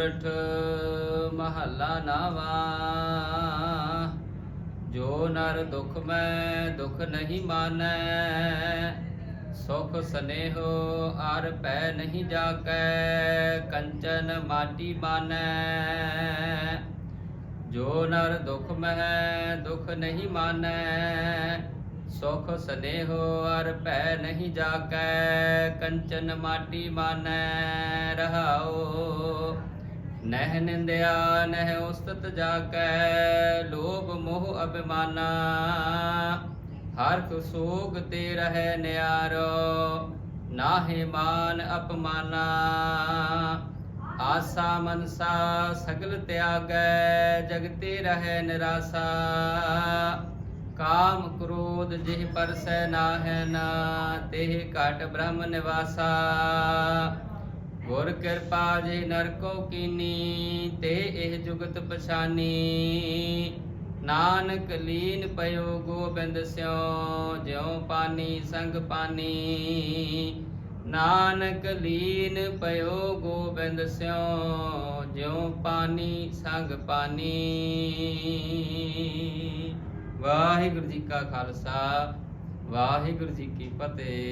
ਸੂਰਠ ਮਹੱਲਾ ਨਾਵਾ ਜੋ ਨਰ ਦੁਖ ਮੈਂ ਦੁਖ ਨਹੀਂ ਮਾਨੈ ਸੁਖ ਸਨੇਹੋ ਆਰ ਪੈ ਨਹੀਂ ਜਾਕੈ ਕੰਚਨ ਮਾਟੀ ਮਾਨੈ ਜੋ ਨਰ ਦੁਖ ਮਹਿ ਦੁਖ ਨਹੀਂ ਮਾਨੈ ਸੁਖ ਸਨੇਹੋ ਅਰ ਭੈ ਨਹੀਂ ਜਾਕੈ ਕੰਚਨ ਮਾਟੀ ਮਾਨੈ ਰਹਾਓ ਨਹਿ ਨਿੰਦਿਆ, ਨਹਿ ਉਸਤਤ ਜਾਕੈ, ਲੋਭ ਮੋਹ ਅਭਿਮਾਨਾ। ਹਰ ਸੋਗ ਤੇ ਰਹਿ ਨਿਆਰੋ, ਨਾਹਿ ਮਾਨ ਅਪਮਾਨਾ। ਆਸਾ ਮਨਸਾ ਸਗਲ ਤਿਆਗੈ, ਜਗਤੇ ਰਹਿ ਨਿਰਾਸਾ। ਕਾਮ ਕ੍ਰੋਧ ਜਿਹ ਪਰਸੈ ਨਾਹਿ ਨਾ, ਤੇਹ ਘਟ ਬ੍ਰਹਮ ਨਿਵਾਸਾ। ਗੁਰ ਕਿਰਪਾ ਜੇ ਨਰਕੋ ਕੀਨੀ, ਤੇ ਇਹ ਜੁਗਤ ਪਛਾਨੀ। ਨਾਨਕ ਲੀਨ ਪਇਓ ਗੋਬਿੰਦ ਸਿਉ, ਜਿਉ ਪਾਨੀ ਸੰਗ ਪਾਨੀ। ਨਾਨਕ ਲੀਨ ਪਇਓ ਗੋਬਿੰਦ ਸਿਉ, ਜਿਉ ਪਾਨੀ ਸੰਗ ਪਾਨੀ। ਵਾਹਿਗੁਰੂ ਜੀ ਕਾ ਖਾਲਸਾ, ਵਾਹਿਗੁਰੂ ਜੀ ਕੀ ਫਤਿਹ।